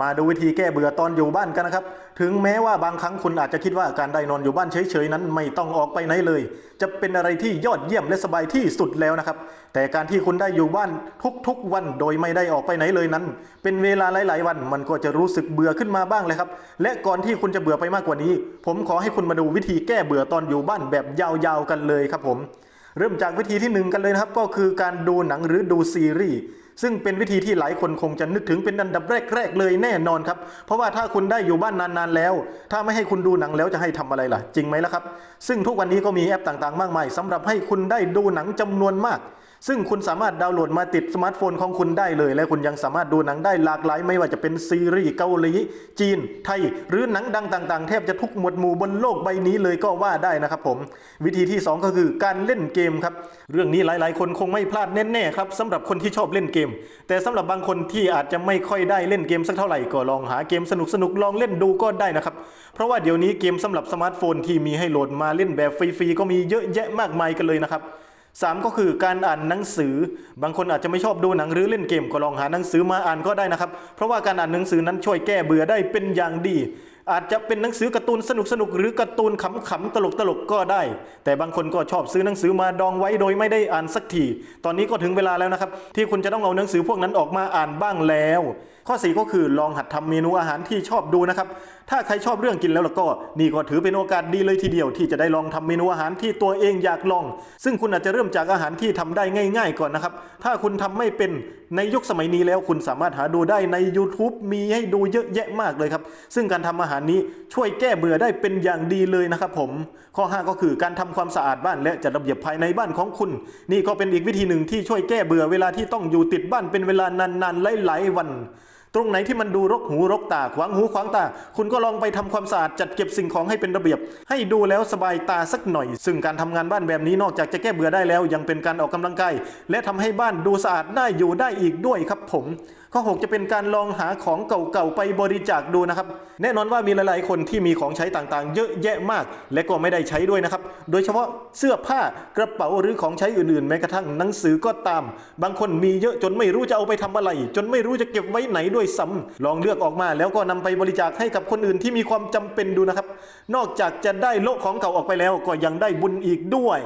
มาดูวิธีแก้เบื่อตอนอยู่บ้านกันนะครับ ถึงแม้ว่าบางครั้งคุณอาจจะคิดว่าการได้นอนอยู่บ้านเฉยๆนั้นไม่ต้องออกไปไหนเลย จะเป็นอะไรที่ยอดเยี่ยมและสบายที่สุดแล้วนะครับ แต่การที่คุณได้อยู่บ้านทุกๆวันโดยไม่ได้ออกไปไหนเลยนั้น เป็นเวลาหลายๆวันมันก็จะรู้สึกเบื่อขึ้นมาบ้างเลยครับ และก่อนที่คุณจะเบื่อไปมากกว่านี้ ผมขอให้คุณมาดูวิธีแก้เบื่อตอนอยู่บ้านแบบยาวๆกันเลยครับผม เริ่มจากวิธีที่หนึ่งกันเลยนะครับก็คือการดูหนังหรือดูซีรีส์ ซึ่งเป็นวิธีที่หลายคนคงจะนึกถึงเป็นอันดับแรกๆเลยแน่นอนครับ เพราะว่าถ้าคุณได้อยู่บ้านนานๆแล้ว ถ้าไม่ให้คุณดูหนังแล้วจะให้ทำอะไรล่ะ จริงไหมล่ะครับ ซึ่งทุกวันนี้ก็มีแอปต่างๆ มากมายสำหรับให้คุณได้ดูหนังจำนวนมาก ซึ่งคุณสามารถดาวน์โหลดมาติดสมาร์ทโฟนของคุณได้เลย และคุณยังสามารถดูหนังได้หลากหลาย ไม่ว่าจะเป็นซีรีส์เกาหลีจีน ไทย หรือหนังดังต่างๆ แทบจะทุกหมวดหมู่บนโลกใบนี้เลยก็ว่าได้นะครับผม วิธีที่ 2 ก็คือการเล่นเกมครับ เรื่องนี้หลายๆ คนคงไม่พลาดแน่ๆครับสำหรับคนที่ชอบเล่นเกม แต่สำหรับบางคนที่อาจจะไม่ค่อยได้เล่นเกมสักเท่าไหร่ก็ลองหาเกมสนุกๆลองเล่นดูก็ได้นะครับเพราะว่าเดี๋ยวนี้เกมสำหรับสมาร์ทโฟนที่มีให้โหลดมาเล่นแบบฟรีๆก็มีเยอะแยะมากมายกันเลยนะครับ สามก็คือการอ่านหนังสือ บางคนอาจจะไม่ชอบดูหนังหรือเล่นเกมก็ลองหาหนังสือมาอ่านก็ได้นะครับ เพราะว่าการอ่านหนังสือนั้นช่วยแก้เบื่อได้เป็นอย่างดี อาจจะเป็นหนังสือการ์ตูนสนุกสนุกหรือการ์ตูนขำๆตลกๆก็ได้ แต่บางคนก็ชอบซื้อหนังสือมาดองไว้โดยไม่ได้อ่านสักทีตอนนี้ก็ถึงเวลาแล้วนะครับ ที่คุณจะต้องเอาหนังสือพวกนั้นออกมาอ่านบ้างแล้ว ข้อ 4 ก็คือลองหัดทำเมนูอาหารที่ชอบดูนะครับถ้าใครชอบเรื่องกินแล้วล่ะก็นี่ก็ถือเป็นโอกาสดีเลยทีเดียว ที่จะได้ลองทำเมนูอาหารที่ตัวเองอยากลอง ซึ่งคุณอาจจะเริ่มจากอาหารที่ทำได้ง่าย ๆ ก่อนนะครับถ้าคุณทำไม่เป็นในยุคสมัยนี้แล้ว คุณสามารถหาดูได้ใน YouTube มีให้ดูเยอะแยะมากเลยครับซึ่งการทำอาหารนี้ช่วยแก้เบื่อได้เป็นอย่างดีเลยนะครับผมข้อ 5 ก็คือการทำความสะอาดบ้านและจัดระเบียบภายในบ้านของคุณ นี่ก็เป็นอีกวิธีหนึ่งที่ช่วยแก้เบื่อเวลาที่ต้องอยู่ติดบ้านเป็นเวลานานๆหลายๆวัน ตรงไหนที่มันดูรกหูรกตาขวางหูขวางตา คุณก็ลองไปทำความสะอาดจัดเก็บสิ่งของให้เป็นระเบียบ ให้ดูแล้วสบายตาสักหน่อย ซึ่งการทำงานบ้านแบบนี้นอกจากจะแก้เบื่อได้แล้ว ยังเป็นการออกกำลังกายและทำให้บ้านดูสะอาดน่าอยู่ได้อีกด้วยครับผมข้อ 6 จะเป็นการลองหาของเก่าๆไปบริจาคดูนะครับ แน่นอนว่ามีหลายๆ คนที่มีของใช้ต่างๆ เยอะแยะมาก และก็ไม่ได้ใช้ด้วยนะครับ โดยเฉพาะเสื้อผ้ากระเป๋าหรือของใช้อื่นๆ แม้กระทั่งหนังสือก็ตาม บางคนมีเยอะจนไม่รู้จะเอาไปทำอะไร จนไม่รู้จะเก็บไว้ไหนด้วยซ้ำลองเลือกออกมา แล้วก็นำไปบริจาคให้กับคนอื่นที่มีความจำเป็นดูนะครับ นอกจากจะได้โลกของเก่าออกไปแล้วก็ยังได้บุญอีกด้วย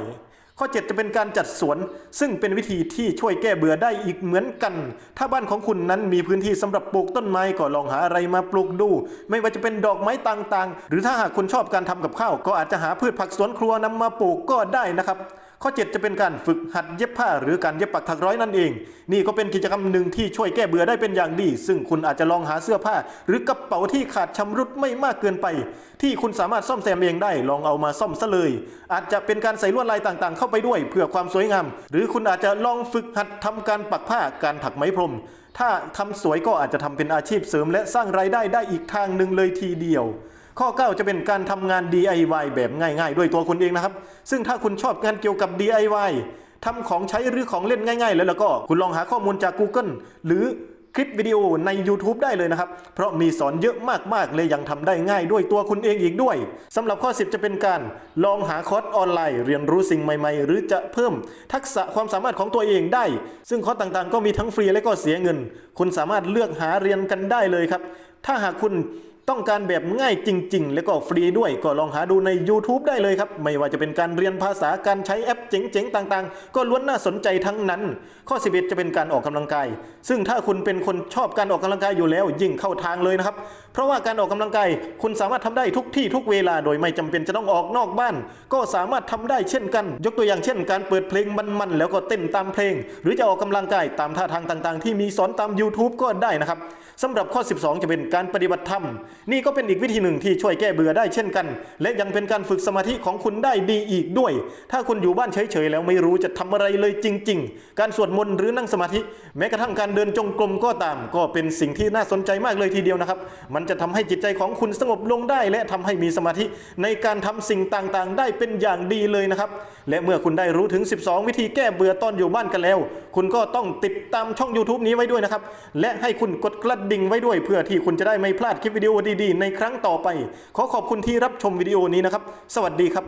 ข้อ 7 จะเป็นการจัดสวน ซึ่งเป็นวิธีที่ช่วยแก้เบื่อได้อีกเหมือนกัน ถ้าบ้านของคุณนั้นมีพื้นที่สำหรับปลูกต้นไม้ก็ลองหาอะไรมาปลูกดู ไม่ว่าจะเป็นดอกไม้ต่างๆ หรือถ้าหากคุณชอบการทำกับข้าวก็อาจจะหาพืชผักสวนครัวนำมาปลูกก็ได้นะครับ ข้อ 7 จะเป็นการฝึกหัดเย็บผ้าหรือการเย็บปักถักร้อยนั่นเอง นี่ก็เป็นกิจกรรมหนึ่งที่ช่วยแก้เบื่อได้เป็นอย่างดี ซึ่งคุณอาจจะลองหาเสื้อผ้า หรือกระเป๋าที่ขาดชำรุดไม่มากเกินไป ที่คุณสามารถซ่อมแซมเองได้ลองเอามาซ่อมซะเลย อาจจะเป็นการใส่ลวดลายต่างๆ เข้าไปด้วย เพื่อความสวยงาม หรือคุณอาจจะลองฝึกหัดทำการปักผ้าการถักไหมพรม ถ้าทำสวยก็อาจจะทำเป็นอาชีพเสริม และสร้างรายได้ได้อีกทางหนึ่งเลยทีเดียว ข้อ 9 จะเป็นการทำงาน DIY แบบง่ายๆ ด้วยตัวคุณเองนะครับ ซึ่งถ้าคุณชอบงานเกี่ยวกับ DIY ทำของใช้หรือของเล่นง่าย ๆ แล้วแล้วก็คุณลองหาข้อมูลจาก Google หรือคลิปวิดีโอใน YouTube ได้เลยนะครับ เพราะมีสอนเยอะมากๆ เลยยังทำได้ง่ายด้วยตัวคุณเองอีกด้วยสำหรับข้อ 10 จะเป็นการลองหาคอร์สออนไลน์ เรียนรู้สิ่งใหม่ๆ หรือจะเพิ่มทักษะความสามารถของตัวเองได้ ซึ่งคอร์สต่างๆ ก็มีทั้งฟรีและก็เสียเงิน คุณสามารถเลือกหาเรียนกันได้เลยครับ ถ้าหากคุณ ต้องการแบบง่ายจริง ๆ แล้วก็ฟรีด้วยก็ลองหาดูใน YouTube ได้เลยครับ ไม่ว่าจะเป็นการเรียนภาษาการใช้แอปเจ๋งๆ ต่างๆ ก็ล้วนน่าสนใจทั้งนั้น ข้อ 11 จะเป็นการออกกำลังกาย ซึ่งถ้าคุณเป็นคนชอบการออกกำลังกายอยู่แล้วยิ่งเข้าทางเลยนะครับ เพราะว่าการออกกำลังกายคุณสามารถทำได้ทุกที่ทุกเวลาโดยไม่จำเป็นจะต้องออกนอกบ้าน ก็สามารถทำได้เช่นกัน ยกตัวอย่างเช่น การเปิดเพลงมันๆแล้วก็เต้นตามเพลง หรือจะออกกำลังกายตามท่าทางต่างๆ ที่มีสอนตาม YouTube ก็ได้นะครับสำหรับข้อ 12 จะเป็นการปฏิบัติธรรมนี่ก็เป็นอีกวิธีหนึ่งที่ช่วยแก้เบื่อได้เช่นกัน และยังเป็นการฝึกสมาธิของคุณได้ดีอีกด้วย ถ้าคุณอยู่บ้านเฉยๆแล้วไม่รู้จะทำอะไรเลยจริง ๆ การสวดมนต์หรือนั่งสมาธิ แม้กระทั่งการเดินจงกรมก็ตาม ก็เป็นสิ่งที่น่าสนใจมากเลยทีเดียวนะครับ มันจะทำให้จิตใจของคุณสงบลงได้ และทำให้มีสมาธิในการทำสิ่งต่างๆ ได้เป็นอย่างดีเลยนะครับ และเมื่อคุณได้รู้ถึง 12 วิธีแก้เบื่อตอนอยู่บ้านกันแล้ว คุณก็ต้องติดตามช่อง YouTube นี้ไว้ด้วยนะครับ และให้คุณกดกระดิ่งไว้ด้วยเพื่อที่คุณจะได้ไม่พลาดคลิปวิดีโอดีๆ ในครั้งต่อไป ขอขอบคุณที่รับชมวิดีโอนี้นะครับ สวัสดีครับ